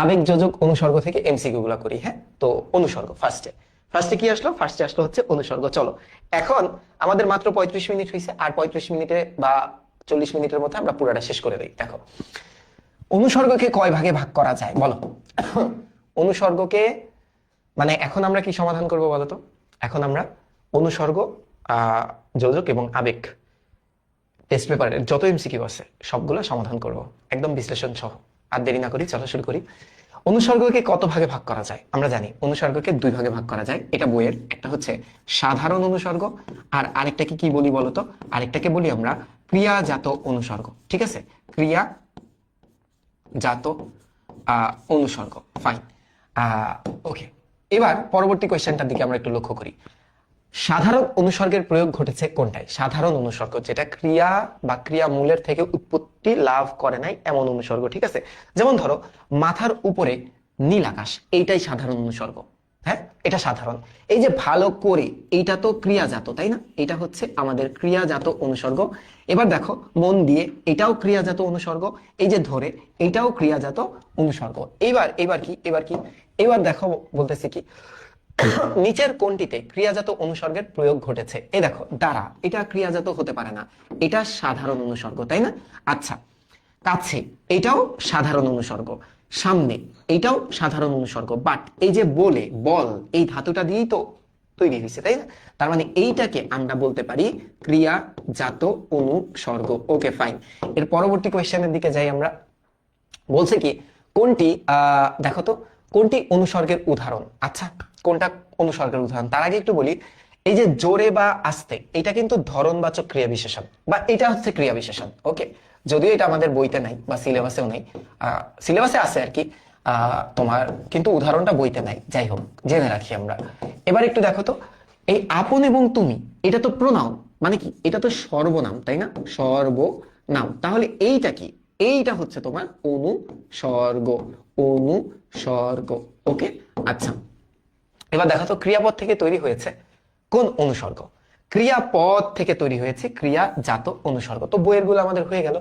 আবেগ যোজক অনুসর্গ থেকে এমসিকিউ গুলা করি হ্যাঁ? তো অনুসর্গ ফার্স্টে ফার্স্টে কি আসলো? ফার্স্টে আসলো হচ্ছে অনুসর্গ। চলো, এখন আমাদের মাত্র পঁয়ত্রিশ মিনিট হয়েছে আর পঁয়ত্রিশ মিনিটে বা চল্লিশ মিনিটের মধ্যে আমরা পুরাটা শেষ করে দিই। দেখো, অনুসর্গকে কয় ভাগে ভাগ করা যায়? বলো। অনুসর্গকে মানে এখন আমরা কি সমাধান করব বলতো এখন আমরা অনুসর্গ যোজক এবং আবেগ টেস্ট পেপারের যত এমসিকিউ আছে, সবগুলো সমাধান করব। একদম বিশ্লেষণ সহ আর দেরি না করি চলো শুরু করি। অনুসর্গকে কত ভাগে ভাগ করা যায়? আমরা জানি অনুসর্গকে দুই ভাগে ভাগ করা যায়। এটা বইয়ের একটা হচ্ছে সাধারণ অনুসর্গ আর আরেকটাকে কি বলি বলতো? আরেকটাকে বলি আমরা ক্রিয়াজাত অনুসর্গ। ঠিক আছে? ক্রিয়া জাত অনুসর্গ। ফাইন ওকে এবার পরবর্তী কোয়েশ্চেনটার দিকে আমরা একটু লক্ষ্য করি। সাধারণ অনুসর্গের প্রয়োগ ঘটেছে কোনটায় সাধারণ অনুসর্গ, যেটা ক্রিয়া বা ক্রিয়া মূলের থেকে উৎপত্তি লাভ করে নাই এমন অনুসর্গ, ঠিক আছে? যেমন ধরো, মাথার উপরে নীল আকাশ, এইটাই সাধারণ অনুসর্গ হ্যাঁ? এটা সাধারণ। এই যে ভালো করে, এইটা তো ক্রিয়াজাত, তাই না? এটা হচ্ছে আমাদের ক্রিয়াজাত অনুসর্গ। এবার দেখো, মন দিয়ে এটাও ক্রিয়াজাত অনুসর্গ, এই যে ধরে, এটাও ক্রিয়াজাত অনুসর্গ। এবার এবার কি এবার কি? এবার দেখো, বলতেছি কি নিচের কোনটিতে ক্রিয়াজাত অনুসর্গের প্রয়োগ ঘটেছে। এ দেখো দ্বারা এটা ক্রিয়াজাত হতে পারে না। এটা সাধারণ অনুসর্গ তাই না? আচ্ছা কাছে এটাও সাধারণ অনুসর্গ। সামনে এটাও সাধারণ অনুসর্গ। বাট এই যে বলে বল এই ধাতুটা দিয়েই তো তৈরি হয়েছে তাই না? তার মানে এইটাকে আমরা বলতে পারি ক্রিয়াজাত অনুসর্গ। ওকে ফাইন এর পরবর্তী কোয়েশ্চেনের দিকে যাই আমরা। বলছে কি কোনটি আহ, দেখো তো কোনটি অনুসর্গের উদাহরণ? আচ্ছা কোনটা অনুসর্গের উদাহরণ? তার আগে একটু বলি, এই যে জোরে বা আস্তে, এটা কিন্তু ধরনবাচক ক্রিয়া বিশেষণ, বা এটা হচ্ছে ক্রিয়া বিশেষণ, ওকে? যদিও এটা আমাদের বইতে নাই, বা সিলেবাসেও নাই সিলেবাসে আছে আর কি তোমার কিন্তু উদাহরণটা বইতে নাই, যাই হোক, জেনে রাখি আমরা। এবার একটু দেখো তো, এই আপন এবং তুমি, এটা তো প্রনাউন মানে কি, এটা তো সর্বনাম, তাই না? সর্বনাম, তাহলে এইটা কি? এইটা হচ্ছে তোমার অনুসর্গ অনুসর্গ, ওকে? আচ্ছা এবার দেখো তো ক্রিয়াপদ থেকে তৈরি হয়েছে কোন অনুসর্গ? ক্রিয়াপদ থেকে তৈরি হয়েছে ক্রিয়াজাত অনুসর্গ। তো বইয়েরগুলো আমাদের হয়ে গেল।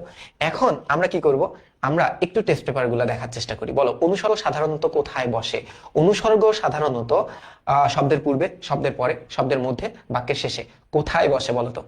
এখন আমরা কি করব? আমরা একটু টেস্ট পেপারগুলো দেখার চেষ্টা করি। বলো, অনুসর্গ সাধারণত কোথায় বসে? অনুসর্গ সাধারণত শব্দের পূর্বে, শব্দের পরে, শব্দের মধ্যে, বাক্যের শেষে কোথায় বসে বলো তো?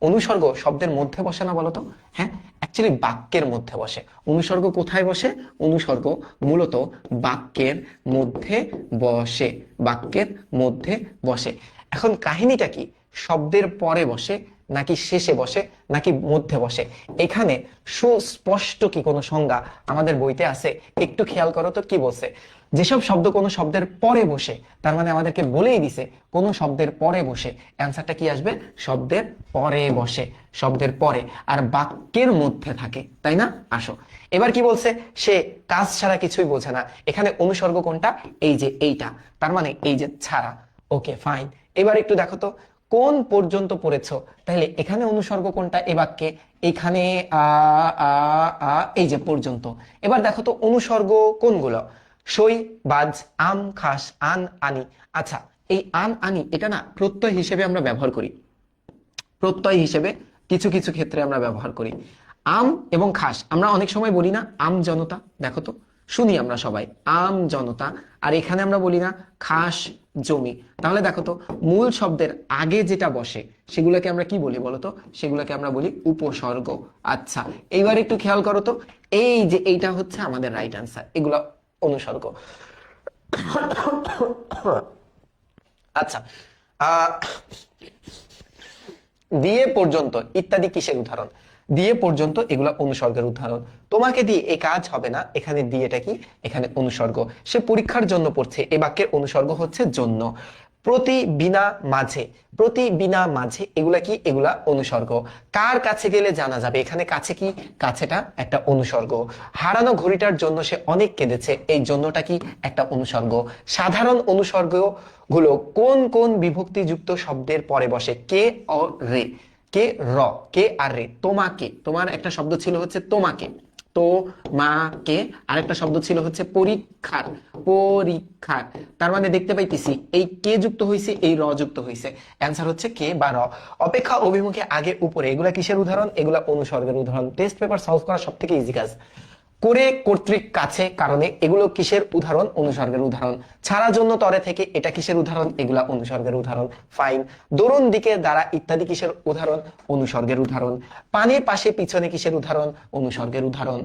অনুসর্গ শব্দের মধ্যে বসে না বলতো হ্যাঁ? অ্যাকচুয়ালি বাক্যের মধ্যে বসে। অনুসর্গ কোথায় বসে? অনুসর্গ মূলত বাক্যের মধ্যে বসে। বাক্যের মধ্যে বসে। এখন কাহিনীটা কি? শব্দের পরে বসে নাকি শেষে বসে, নাকি মধ্যে বসে। এখানে সুস্পষ্ট কি কোনো সংজ্ঞা আমাদের বইতে আছে? একটু খেয়াল করো তো কি বলছে। যেসব শব্দ কোনো শব্দের পরে বসে, তার মানে আমাদেরকে বলেই দিছে, কোনো শব্দের পরে বসে। অ্যান্সারটা কি আসবে? শব্দের পরে বসে, শব্দের পরে। আর বাক্যের মধ্যে থাকে, তাই না? আসো। এবার কি বলছে? সে কাজ ছাড়া কিছুই বোঝে না। এখানে অনুসর্গ কোনটা? এই যে এইটা। তার মানে এই যে ছাড়া। Okay, fine. এবার একটু দেখো তো। কোন পর্যন্ত পড়েছো? তাহলে এখানে অনুসর্গ কোনটা? এ বাক্যে আ, এই যে পর্যন্ত। এবার দেখো তো অনুসর্গ কোনগুলো? সই, বাজ, আম, খাস, আন, আনি। আচ্ছা এই আন, আনি, এটা না প্রত্যয় হিসেবে আমরা ব্যবহার করি। প্রত্যয় হিসেবে কিছু কিছু ক্ষেত্রে আমরা ব্যবহার করি। আম এবং খাস, আমরা অনেক সময় বলি না আম জনতা, দেখো তো। শুনি আমরা সবাই, আম জনতা। আর এখানে আমরা বলি না খাস জমি। তাহলে দেখো তো, মূল শব্দের আগে যেটা বসে, সেগুলোকে আমরা কি বলি বলতো সেগুলোকে আমরা বলি উপসর্গ। আচ্ছা এইবার একটু খেয়াল করো তো, এই যে এইটা হচ্ছে আমাদের রাইট আনসার এগুলো অনুসর্গ। আচ্ছা দিয়ে পর্যন্ত ইত্যাদি কিসের উদাহরণ? দিয়ে পর্যন্ত এগুলা অনুসর্গের উদাহরণ। তোমাকে দিয়ে এই কাজ হবে না, এখানে দিয়েটা কি? এখানে অনুসর্গ। সে পরীক্ষার জন্য পড়ছে, এ বাক্যের অনুসর্গ হচ্ছে জন্য। প্রতি বিনা মাঝে, প্রতি বিনা মাঝে এগুলা কি? এগুলা অনুসর্গ। কার কাছে গেলে জানা যাবে? এখানে কাছে কি? কাছেটা একটা অনুসর্গ। হারানো ঘড়িটার জন্য সে অনেক কেঁদেছে, এই জন্যটা কি? একটা অনুসর্গ। সাধারণ অনুসর্গগুলো কোন কোন বিভক্তিযুক্ত শব্দের পরে বসে? কে অ রে। কে র, কে আর রে, তোমাকে। তোমার একটা শব্দ ছিল হচ্ছে তোমাকে। তো মাকে আরেকটা শব্দ ছিল হচ্ছে পরীক্ষার পরীক্ষার। তার মানে দেখতে পাইতেছি, এই কে যুক্ত হয়েছে এই র যুক্ত হয়েছে অ্যান্সার হচ্ছে কে বা র। অপেক্ষা অভিমুখে আগে উপরে। এগুলা কিসের উদাহরণ? এগুলা অনুসর্গের উদাহরণ। টেস্ট পেপার সলভ করা সব থেকে ইজি কাজ। করে কর্তৃক কাছে কারণে এগুলো কিসের উদাহরণ? অনুসর্গের উদাহরণ। ছাড়া জন্য তরে থেকে এটা কিসের উদাহরণ? এগুলা অনুসর্গের উদাহরণ। ফাইন দরুন দিকে দ্বারা ইত্যাদি কিসের উদাহরণ? অনুসর্গের উদাহরণ। পানির পাশে পিছনে কিসের উদাহরণ? অনুসর্গের উদাহরণ।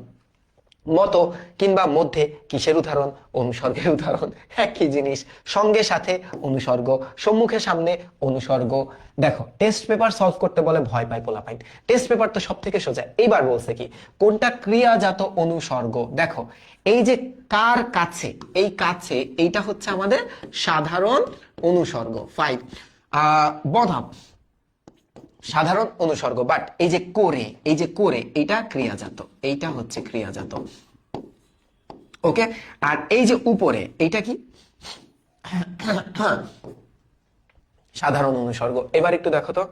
মতো কিংবা মধ্যে কিসের উদাহরণ? অনুসর্গের উদাহরণ। একই জিনিস। সঙ্গে সাথে অনুসর্গ। সম্মুখে সামনে অনুসর্গ। দেখো টেস্ট পেপার সলভ করতে বলে ভয় পাই পোলা পাই টেস্ট পেপার তো সব থেকে সোজা। এইবার বলছে কি? কোনটা ক্রিয়াজাত অনুসর্গ? দেখো, এই যে কার কাছে? এই কাছে, এইটা হচ্ছে আমাদের সাধারণ অনুসর্গ। ফাইভ আহ, বধাম। সাধারণ অনুসর্গ বাট এই যে করে, এই যে করে, এইটা ক্রিয়াজাত, এইটা হচ্ছে ক্রিয়াজাত। ওকে আর এই যে উপরে, এইটা কি? সাধারণ অনুসর্গ। এবার একটু দেখো তো।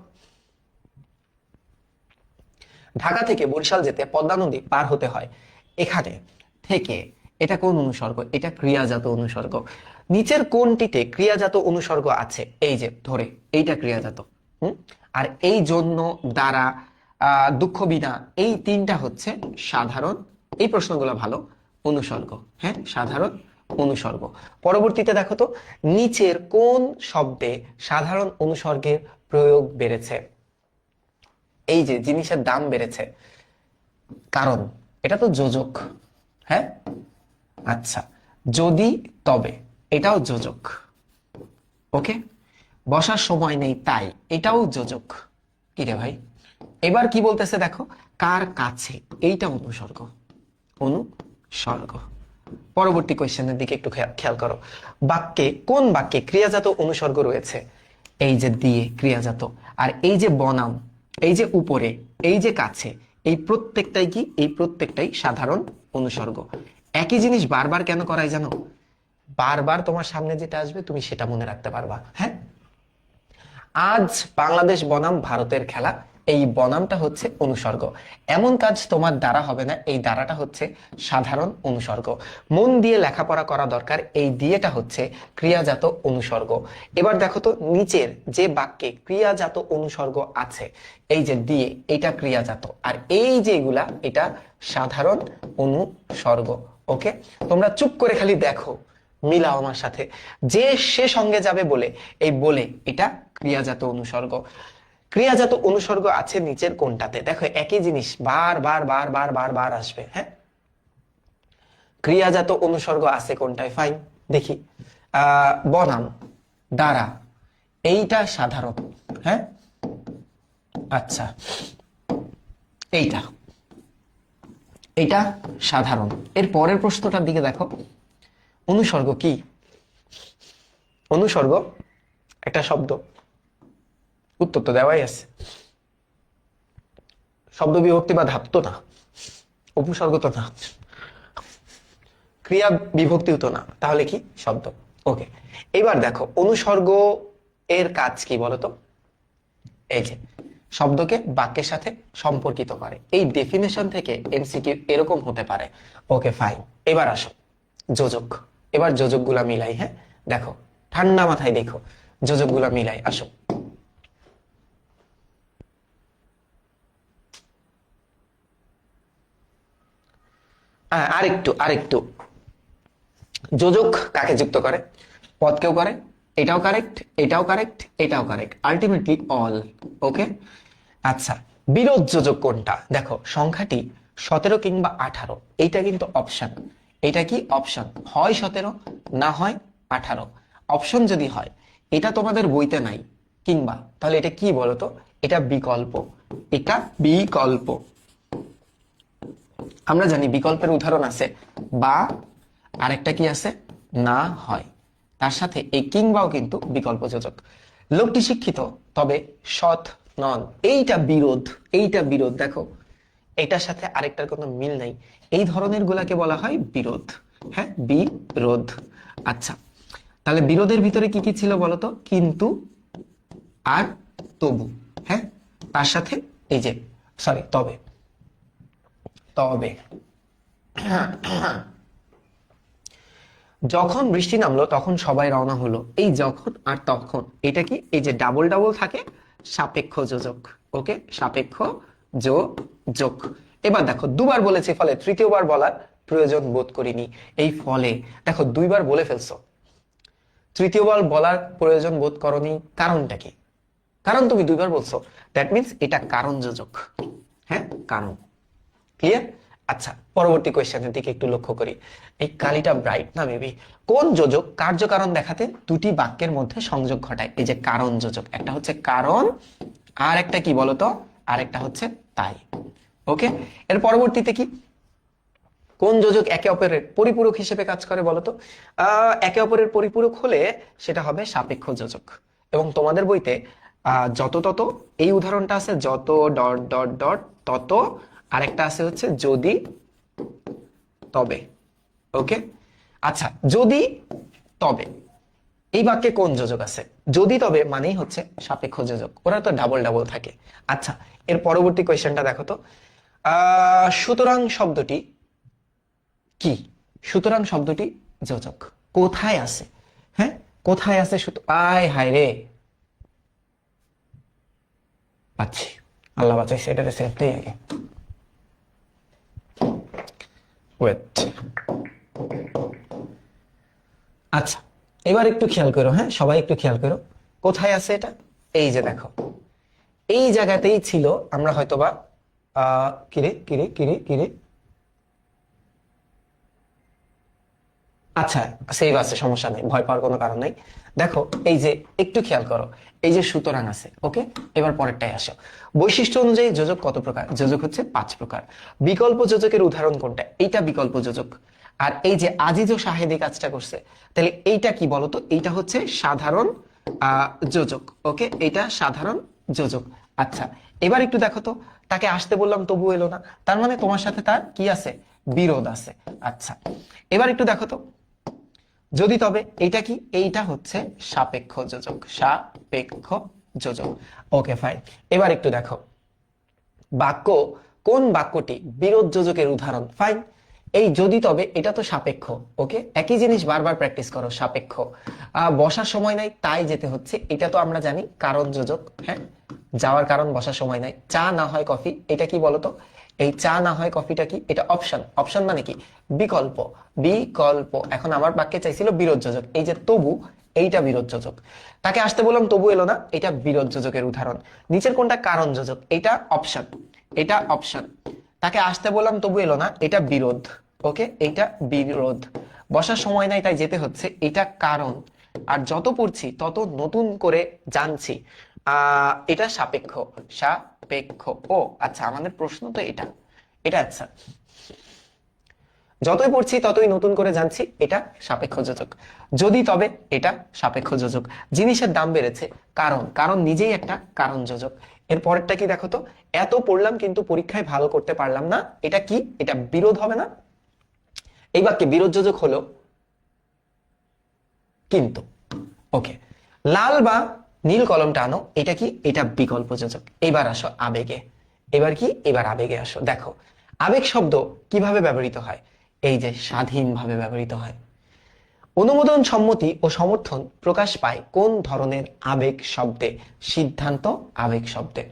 ঢাকা থেকে বরিশাল যেতে পদ্মা নদী পার হতে হয়। এখানে থেকে এটা কোন অনুসর্গ? এটা ক্রিয়াজাত অনুসর্গ। নিচের কোনটিতে ক্রিয়াজাত অনুসর্গ আছে? এই যে, ধরে, এইটা ক্রিয়াজাত। হুম? আর এই জন্য দ্বারা দুঃখ বিনা এই তিনটা হচ্ছে সাধারণ, এই প্রশ্নগুলো ভালো, অনুসর্গ। হ্যাঁ সাধারণ, অনুসর্গ। পরবর্তীতে দেখো তো, নিচের কোন শব্দে সাধারণ অনুসর্গের প্রয়োগ বেড়েছে? এই যে জিনিসের দাম বেড়েছে। কারণ, এটা তো যোজক। হ্যাঁ? আচ্ছা যদি, তবে, এটাও যোজক। ওকে? বসার সময় নেই তাই, এটাও যোজক। কি রে ভাই? এবার কি বলতেছে দেখো, কার কাছে? এইটা অনুসর্গ অনুসর্গ। পরবর্তী কোয়েশ্চেনের দিকে একটু খেয়া- খেয়াল করো। বাক্যে, কোন বাক্যে ক্রিয়াজাত অনুসর্গ রয়েছে? এই যে দিয়ে ক্রিয়াজাত, আর এই যে বনাম, এই যে উপরে, এই যে কাছে, এই প্রত্যেকটাই কি? এই প্রত্যেকটাই সাধারণ অনুসর্গ। একই জিনিস বারবার কেন করাই জানো? বারবার তোমার সামনে যেটা আসবে, তুমি সেটা মনে রাখতে পারবা হ্যাঁ? আজ বাংলাদেশ বনাম ভারতের খেলা। এই বনামটা হচ্ছে অনুসর্গ। এমন কাজ তোমার দ্বারা হবে না, এই দ্বারাটা হচ্ছে সাধারণ অনুসর্গ। মন দিয়ে লেখাপড়া করা দরকার, এই দিয়েটা হচ্ছে ক্রিয়াজাত অনুসর্গ। এবার দেখো তো নিচের যে বাক্যে ক্রিয়াজাত অনুসর্গ আছে, এই যে দিয়ে, এটা ক্রিয়াজাত। আর এই যেগুলা এটা সাধারণ অনুসর্গ। ওকে? তোমরা চুপ করে খালি দেখো। মিলাও আমার সাথে। যে সে সঙ্গে যাবে বলে, এই বলে এটা ক্রিয়াজাত অনুসর্গ। ক্রিয়াজাত অনুসর্গ আছে নিচের কোনটাতে দেখো, একই জিনিস বার বার বার বার বার বার আসবে হ্যাঁ? ক্রিয়াজাত অনুসর্গ আছে কোনটায় ফাইন দেখি। আহ বনাম দ্বারা এইটা সাধারণ হ্যাঁ? আচ্ছা এইটা এইটা সাধারণ। এর পরের প্রশ্নটার দিকে দেখো। অনুসর্গ কি? অনুসর্গ একটা শব্দ। উত্তর তো দেওয়াই আছে। শব্দ বিভক্তি বা ধাপ তো না। উপসর্গ তো না। ক্রিয়া বিভক্তিও তো না। তাহলে কি? শব্দ। ওকে। এবার দেখো, অনুসর্গ এর কাজ কি বলতো? এই যে, শব্দকে বাক্যের সাথে সম্পর্কিত করে। এই ডেফিনেশন থেকে এমসিকিউ এরকম হতে পারে। ওকে ফাইন এবার আসো। যোজক। এবার যোজকগুলা মিলাই হ্যাঁ? দেখো, ঠান্ডা মাথায় দেখো, যোজকগুলা মিলাই, আসো। আরেকটু আরেকটু। যোজক কাকে যুক্ত করে? পদকেও করে, এটাও কারেক্ট এটাও কারেক্ট এটাও কারেক্ট আলটিমেটলি অল ওকে আচ্ছা বিরোধ যোজক কোনটা? দেখো, সংখ্যাটি সতেরো কিংবা আঠারো, এইটা কিন্তু অপশন এটা কি অপশন হয় সতেরো, না হয় আঠারো। অপশন যদি হয়, এটা তোমাদের বইতে নাই, কিংবা তাহলে এটা কি বলতো? এটা বিকল্প। এটা বিকল্প। আমরা জানি বিকল্পের উদাহরণ আছে, বা আরেকটা কি আছে? না হয়। তার সাথে এই কিংবাও কিন্তু বিকল্প যোজক লোকটি শিক্ষিত, তবে সৎ নন। এইটা বিরোধ এইটা বিরোধ। দেখো, এটার সাথে আরেকটার কোনো মিল নাই। এই ধরনের গুলাকে বলা হয় বিরোধ। হ্যাঁ বিরোধ। আচ্ছা তাহলে বিরোধের ভিতরে কি কি ছিল বলতো? কিন্তু আর তবু। হ্যাঁ তার সাথে এই যে সরি তবে। তবে। যখন বৃষ্টি নামলো, তখন সবাই রওনা হলো। এই যখন আর তখন, এটা কি? এই যে ডাবল ডাবল থাকে, সাপেক্ষ যোজক। ওকে সাপেক্ষ যোজক। এবার দেখো, দুবার বলেছি ফলে তৃতীয়বার বলার প্রয়োজন বোধ করিনি। এই ফলে, দেখো, দুইবার বলে ফেলছো। তৃতীয়বার বলার প্রয়োজন বোধ করনি, কারণটা কি? কারণ তুমি দুইবার বলছো। দ্যাট মিন্স এটা কারণ যোজক হ্যাঁ কারণ। ক্লিয়ার আচ্ছা পরবর্তী কোয়েশ্চেনের দিকে একটু লক্ষ্য করি। এই কালিটা ব্রাইট না মেবি কোন যোজক কার্যকারণ দেখাতে দুটি বাক্যের মধ্যে সংযোগ ঘটায়? এই যে কারণ যোজক একটা হচ্ছে কারণ আর একটা কি বলতো? আর একটা হচ্ছে তাই। ওকে এর পরবর্তীতে কি? কোন যোজক একে অপরের পরিপূরক হিসেবে কাজ করে বলতো? একে অপরের পরিপূরক হলে সেটা হবে সাপেক্ষ যোজক। এবং তোমাদের বইতে যত তত, এই উদাহরণটা আছে, যত ডট ডট ডট, তত। আরেকটা আছে হচ্ছে যদি, তবে। ওকে আচ্ছা যদি, তবে। এই বাক্যে কোন যোজক আছে? যদি, তবে মানেই হচ্ছে সাপেক্ষ যোজক। ওরা তো ডাবল ডাবল থাকে। আচ্ছা এর পরবর্তী কোয়েশ্চেনটা দেখো তো। সুতরাং শব্দটি কি? সুতরাং শব্দটি যোজক। কোথায় আছে? হ্যাঁ? কোথায় আছে আয়, হায় রে। পাচ্ছি। আল্লাহ বাঁচাইছে এটাতে সেভ আগে। আচ্ছা এবার একটু খেয়াল করো হ্যাঁ? সবাই একটু খেয়াল করো। কোথায় আছে এটা? এই যে দেখো। এই জায়গাতেই ছিল, আমরা হয়তোবা কিরে কিরে কিরে কিরে আচ্ছা সেভ আছে, সমস্যা নেই, ভয় পাওয়ার কোনো কারণ নেই। দেখো, এই যে, একটু খেয়াল করো, এই যে সুতরাং আছে ওকে এবার পরেরটাই আসো। বৈশিষ্ট্য অনুযায়ী যোজক কত প্রকার? যোজক হচ্ছে পাঁচ প্রকার। বিকল্প যোজকের উদাহরণ কোনটা? এইটা বিকল্প যোজক। আর এই যে আজিজ ও শাহেদ কাজটা করছে, তাহলে এইটা কি বলতো এইটা হচ্ছে সাধারণ যোজক ওকে এইটা সাধারণ যোজক। আচ্ছা এবার একটু দেখো তো তাকে আসতে বললাম তবু এলো না। তার মানে তোমার সাথে তার কি আছে? বিরোধ আছে। আচ্ছা এবার একটু দেখো তো। যদি তবে এইটা কি? এইটা হচ্ছে সাপেক্ষ যোজক সাপেক্ষ যোজক। ওকে ফাইন এবার একটু দেখো। বাক্য, কোন বাক্যটি বিরোধ যোজকের উদাহরণ? ফাইন এই যদি তবে, এটা তো সাপেক্ষ। ওকে একই জিনিস বারবার প্র্যাকটিস করো, সাপেক্ষ। বসার সময় নাই, তাই যেতে হচ্ছে। এটা তো আমরা জানি কারণ যোজক হ্যাঁ? যাওয়ার কারণ বসার সময় নাই। চা না হয় কফি, এটা কি বলতো? এই চা না হয় কফিটা কি? এটা অপশন অপশন মানে কি? বিকল্প। বিকল্প। এখন আমার বাক্যে চাইছিল বিরোধ যোজক এই যে তবু, এইটা বিরোধ যোজক তাকে আসতে বললাম, তবু এলো না, এটা বিরোধ যোজকের উদাহরণ। নিচের কোনটা কারণ যোজক এটা অপশন এটা অপশন তাকে আসতে বললাম, তবু এলো না, এটা বিরোধ। ওকে? এটা বিরোধ। বসার সময় নাই, তাই যেতে হচ্ছে, এটা কারণ। আর যত পড়ছি, তত নতুন করে জানছি। এটা সাপেক্ষ সাপেক্ষ। ও আচ্ছা আমাদের প্রশ্ন তো এটা। এটা আচ্ছা। যতই পড়ছি, ততই নতুন করে জানছি, এটা সাপেক্ষ যোজক। যদি তবে এটা সাপেক্ষ যোজক। জিনিসের দাম বেড়েছে। কারণ কারণ নিজেই একটা কারণ যোজক। এর পরেরটা কি দেখো তো? এত পড়লাম, কিন্তু পরীক্ষায় ভালো করতে পারলাম না। এটা কি? এটা বিরোধ হবে না? এই বাক্যে বিরোধ যোজক হলো? কিন্তু, ওকে। লাল বা নীল কলমটা আনো এটা কি? এটা বিকল্প যোজক এবার আসো আবেগে। এবার কি? এবার আবেগে আসো। দেখো, আবেগ শব্দ কীভাবে ব্যবহৃত হয়? এই যে স্বাধীনভাবে ব্যবহৃত হয়। অনুমোদন সম্মতি ও সমর্থন প্রকাশ পায় কোন ধরনের আবেগ শব্দে? সিদ্ধান্ত আবেগ শব্দে।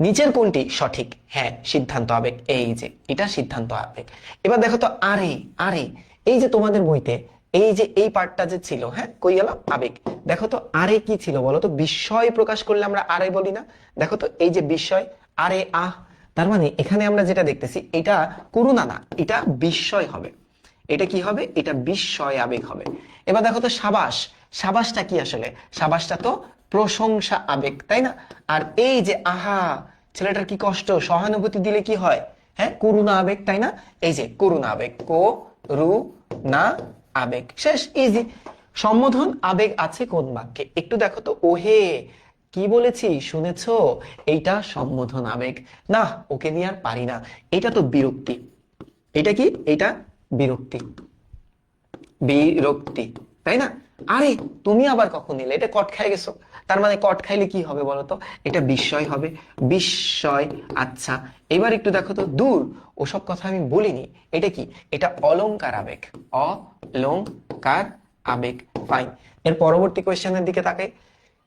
নিচের কোনটি সঠিক? হ্যাঁ সিদ্ধান্ত আবেগ। এই যে, এটা সিদ্ধান্ত আবেগ। এবার দেখো তো, আরে আরে, এই যে তোমাদের বইতে এই যে, এই পার্টটা যে ছিল হ্যাঁ কই গেল? আবেগ। দেখো তো, আরে কি ছিল বলো তো? বিস্ময় প্রকাশ করলে আমরা আরে বলি না? দেখো তো, এই যে বিস্ময়, আরে আহ, তার মানে এখানে আমরা যেটা দেখতেছি, এটা করুণা না, এটা বিস্ময় হবে। এটা কি হবে? এটা বিস্ময় আবেগ হবে। এবার দেখো তো, সাবাস। সাবাসটা কি আসলে? সাবাসটা তো প্রশংসা আবেগ, তাই না? আর এই যে আহা, ছেলেটার কি কষ্ট? সহানুভূতি দিলে কি হয়? হ্যাঁ করুণা আবেগ, তাই না? এই যে, করুণা আবেগ, কো রু না আবেগ। শেষ ইজি সম্বোধন, আবেগ আছে কোন বাক্যে? একটু দেখো তো। ওহে, কি বলেছি? শুনেছ? এইটা সম্বোধন, আবেগ। না, ওকে নিয়ে আর পারি না। এটা তো বিরক্তি। এটা কি? এটা বিরক্তি। বিরক্তি, তাই না? আরে, তুমি আবার কখন এলে? এটা কট খাই গেছো। তার মানে কট খাইলে কি হবে বলতো? এটা বিস্ময় হবে। বিস্ময় আচ্ছা। এবার একটু দেখো তো, দূর। ওসব কথা আমি বলিনি। এটা কি? এটা অলংকার আবেগ। অলংকার আবেগ। ফাইন এর পরবর্তী কোয়েশ্চেনের দিকে তাকে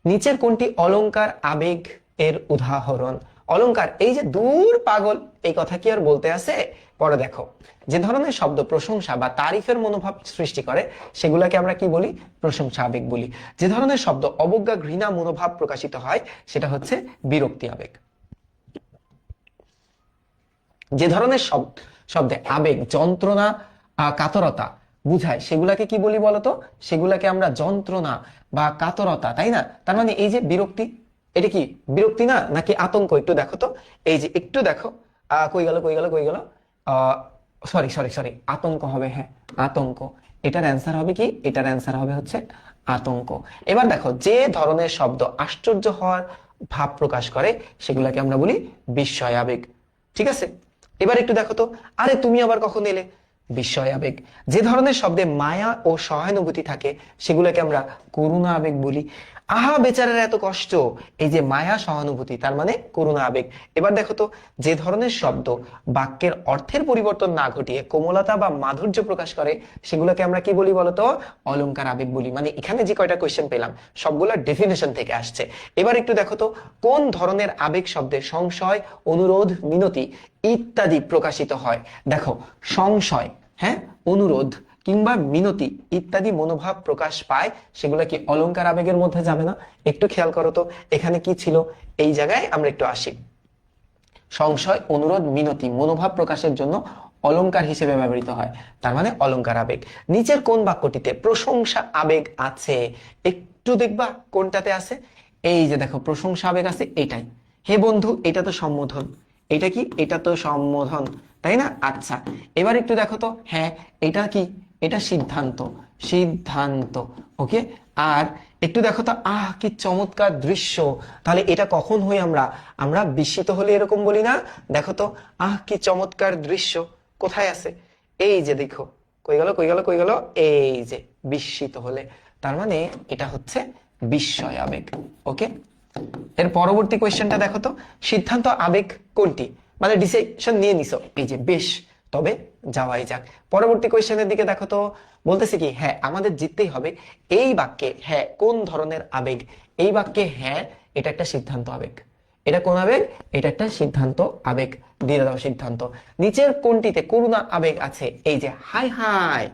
নিচের কোনটি অলংকার আবেগ এর উদাহরণ? অলংকার, এই যে দূর পাগল, এই কথা কি আর বলতে আছে? পরে দেখো। যে ধরনের শব্দ প্রশংসা বা তারিফের মনোভাব সৃষ্টি করে, সেগুলোকে আমরা কি বলি? প্রশংসা আবেগ বলি। যে ধরনের শব্দ অবজ্ঞা, ঘৃণা, মনোভাব প্রকাশিত হয়, সেটা হচ্ছে বিরক্তি আবেগ। যে ধরনের শব্দ শব্দে আবেগ, যন্ত্রণা কাতরতা বুঝায়, সেগুলাকে কি বলি বলতো? সেগুলাকে আমরা যন্ত্রণা বা কাতরতা, তাই না? তার মানে এই যে বিরক্তি এটা কি বিরক্তি না, নাকি আতঙ্ক? একটু দেখো তো। এই যে একটু দেখো। কই গেল কই গেল কই গেল? সরি সরি সরি আতঙ্ক হবে হ্যাঁ আতঙ্ক। এটার অ্যান্সার হবে কি? এটার অ্যান্সার হবে হচ্ছে আতঙ্ক। এবার দেখো, যে ধরনের শব্দ আশ্চর্য হওয়ার ভাব প্রকাশ করে, সেগুলাকে আমরা বলি বিস্ময় আবেগ ঠিক আছে? এবার একটু দেখো তো। আরে, তুমি আবার কখন এলে? বিস্ময় আবেগ যে ধরনের শব্দে মায়া ও সহানুভূতি থাকে, সেগুলোকে আমরা করুণা আবেগ বলি। আহা, বেচারার এত কষ্ট। এই যে মায়া সহানুভূতি, তার মানে করুণা, আবেগ। এবার দেখো তো, যে ধরনের শব্দ বাক্যের অর্থের পরিবর্তন না ঘটিয়ে কোমলতা বা মাধুর্য প্রকাশ করে, সেগুলোকে আমরা কি বলি বলতো? অলংকার, আবেগ বলি। মানে এখানে যে কয়টা কোয়েশ্চেন পেলাম, সবগুলো ডেফিনেশন থেকে আসছে। এবার একটু দেখো তো, কোন ধরনের আবেগ শব্দে সংশয়, অনুরোধ, মিনতি ইত্যাদি প্রকাশিত হয়? দেখো, সংশয় হ্যাঁ? অনুরোধ। কিংবা মিনতি ইত্যাদি মনোভাব প্রকাশ পায়, সেগুলো কি অলংকার আবেগের মধ্যে যাবে না? একটু খেয়াল করো তো, এখানে কি ছিল? এই জায়গায় আমরা একটু আসি। সংশয়, অনুরোধ, মিনতি মনোভাব প্রকাশের জন্য অলংকার হিসেবে ব্যবহৃত হয়। তার মানে অলংকার আবেগ। নিচের কোন বাক্যটিতে প্রশংসা আবেগ আছে? একটু দেখবা কোনটাতে আছে? এই যে দেখো, প্রশংসা আবেগ আছে এটাই। হে বন্ধু, এটা তো সম্বোধন। এটা কি? এটা তো সম্বোধন। তাই না? আচ্ছা। এবার একটু দেখো তো হ্যাঁ এটা কি? এটা সিদ্ধান্ত সিদ্ধান্ত। ওকে আর একটু দেখো তো, আহ, কি চমৎকার দৃশ্য। তাহলে এটা কখন হই আমরা? আমরা বিস্মিত হলে এরকম বলি না? দেখো তো, আহ, কি চমৎকার দৃশ্য। কোথায় আছে? এই যে দেখো, কই গেল কই গেল কই গেল? এই যে, বিস্মিত হলে। তার মানে এটা হচ্ছে বিস্ময় আবেগ। ওকে এর পরবর্তী কোয়েশ্চেনটা দেখো তো, সিদ্ধান্ত আবেগ কোনটি? মানে ডিসিশন নিয়ে নিছো। এই যে, বেশ, তবে যাওয়াই যাক। পরবর্তী কোয়েশ্চেনের দিকে দেখো তো, বলতেছে কি হ্যাঁ আমাদের জিততেই হবে। এই বাক্যে হ্যাঁ কোন ধরনের আবেগ? এই বাক্যে হ্যাঁ এটা একটা সিদ্ধান্ত আবেগ। এটা কোন আবেগ? এটা একটা সিদ্ধান্ত আবেগ। দিয়ে দাও সিদ্ধান্ত। নিচের কোনটিতে করুণা আবেগ আছে? এই যে, হাই হাই,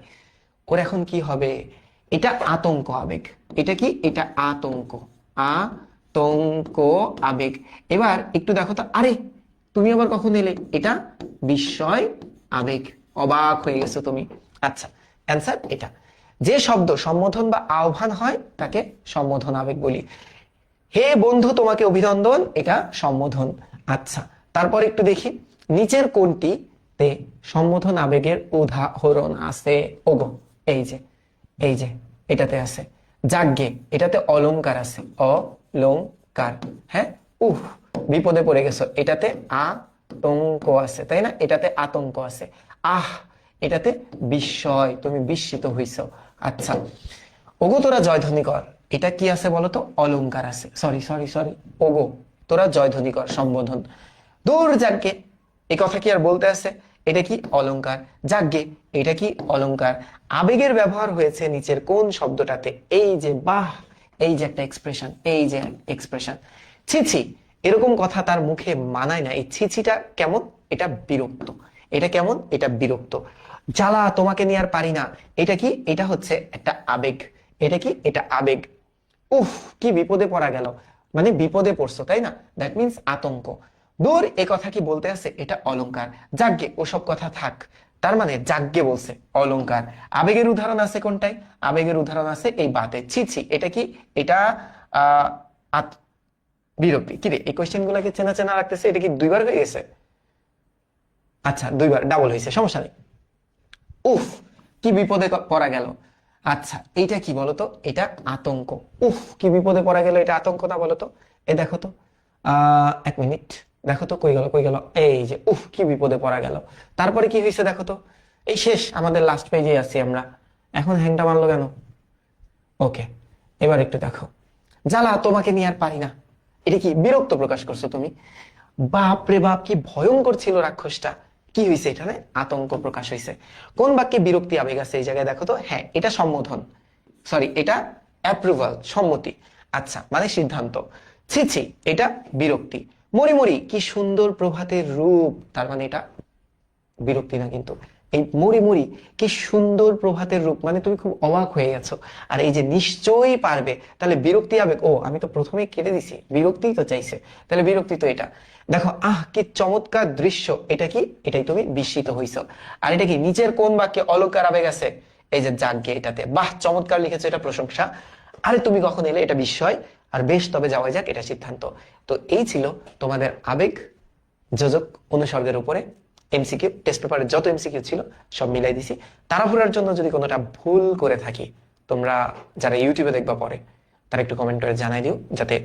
ওর এখন কি হবে? এটা আতঙ্ক আবেগ। এটা কি? এটা আতঙ্ক। আতঙ্ক আবেগ। এবার একটু দেখো তো, আরে, তুমি আবার কখন এলে? এটা বিস্ময় আবেগ, অবাক হয়ে গেছো তুমি? আচ্ছা অ্যান্সার এটা। যে শব্দ সম্বোধন বা আহ্বান হয়, তাকে সম্বোধন আবেগ বলি। হে বন্ধু, তোমাকে অভিনন্দন, এটা সম্বোধন। আচ্ছা তারপর একটু দেখি। নিচের কোনটিতে সম্বোধন আবেগের উদাহরণ আছে? ওগো, এই যে এই যে, এটাতে আছে। যাজ্ঞে, এটাতে অলংকার আছে। অলংকার হ্যাঁ? উহ, বিপদে পড়ে গেছো। এটাতে আতঙ্ক আছে, তাই না? এটাতে আতঙ্ক আছে। আহ, এটাতে বিস্ময়, তুমি বিস্মিত হইছ। আচ্ছা ওগো, তোরা জয়ধ্বনি কর এটা কি আছে বলতো? অলংকার আছে। সরি সরি সরি ওগো, তোরা জয়ধ্বনি কর সম্বোধন। দূর যাজ্ঞে এই কথা কি আর বলতে আছে? এটা কি অলংকার? যাজ্ঞে এটা কি অলংকার? আবেগের ব্যবহার হয়েছে নিচের কোন শব্দটাতে? এই যে, বাহ, এই যে একটা এক্সপ্রেশন এই যে এক্সপ্রেশন ছিছি এরকম কথা তার মুখে মানায় না। এই ছিছিটা কেমন? এটা বিরক্ত। এটা কেমন? এটা বিরক্ত। জ্বালা, তোমাকে নিয়ে আর পারি না। এটা কি? এটা হচ্ছে একটা আবেগ। এটা কি? এটা আবেগ। উফ, কি বিপদে পড়া গেল। মানে বিপদে পড়ছো, তাই না? দ্যাট মিনস আতঙ্ক। দূর, এ কথা কি বলতে আছে? এটা অলংকার যাগ্গে ওসব কথা থাক। তার মানে যাগ্গে বলছে অলংকার আবেগের উদাহরণ আছে কোনটাই আবেগের উদাহরণ আছে এই বাতে। ছি ছি, এটা কি? এটা আহ বিরক্তি কি রে, এই কোয়েশ্চেন গুলাকে চেনা চেনা রাখতেছে? এটা কি দুইবার হয়ে গেছে? আচ্ছা দুইবার ডাবল হয়েছে, সমস্যা নেই। উফ, কি বিপদে পড়া গেল। আচ্ছা এইটা কি বলতো? এটা আতঙ্ক। উফ, কি বিপদে পড়া গেল এটা আতঙ্ক না বলতো? এ দেখো তো এক মিনিট। দেখো তো, কই গেল কই গেল? এই যে, উফ, কি বিপদে পড়া গেল। তারপরে কি হয়েছে দেখো তো? এই শেষ, আমাদের লাস্ট পেজে আছি আমরা। এখন হ্যাংটা মারলো কেন? ওকে এবার একটু দেখো। জ্বালা তোমাকে নিয়ে আর পারি না। এটা কি বিরক্ত প্রকাশ করছ তুমি? বাপ রে বাপ, কি ভয়ঙ্কর ছিল রাক্ষসটা। কি হয়েছে এখানে? আতঙ্ক প্রকাশ হয়েছে কোন বাক্যে বিরক্তি আবেগ আছে এই জায়গায় দেখো তো? হ্যাঁ এটা সম্বোধন। সরি এটা অ্যাপ্রুভাল সম্মতি। আচ্ছা মানে সিদ্ধান্ত। ছি ছি, এটা বিরক্তি। মরি মরি কি সুন্দর প্রভাতের রূপ। তার মানে এটা বিরক্তি না কিন্তু। এই মরি মরি কি সুন্দর প্রভাতের রূপ। মানে তুমি খুব অবাক হয়ে গেছো। আর এই যে নিশ্চয়ই পারবে, তাহলে বিরক্তি আবেগ, ও, আমি তো প্রথমেই কেটে দিছি বিরক্তি তো চাইছে। তাহলে বিরক্তি তো এটা। দেখো, আহ, কি চমৎকার দৃশ্য। এটা কি? এটাই তুমি বিস্মিত হইছো। আর এটা কি নিচের কোন বাক্যে অলঙ্কার আবেগ আছে? এই যে যাজ্ঞে এটাতে। বাহ, চমৎকার লিখেছো এটা প্রশংসা। আরে তুমি কখন এলে? এটা বিস্ময়। আর বেশ, তবে যাওয়া যাক, এটা সিদ্ধান্ত। তো এই ছিল তোমাদের আবেগ, যোজক অনুসর্গের উপরে এমসিকিউ টেস্ট পেপারে যত এমসিকিউ ছিল, সব মিলাই দিছি। তাড়াহুড়ার জন্য যদি কোনোটা ভুল করে থাকি, তোমরা যারা ইউটিউবে দেখবা পরে, তারা একটু কমেন্ট করে জানাই দিও, যাতে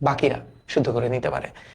বাকিরা শুদ্ধ করে নিতে পারে।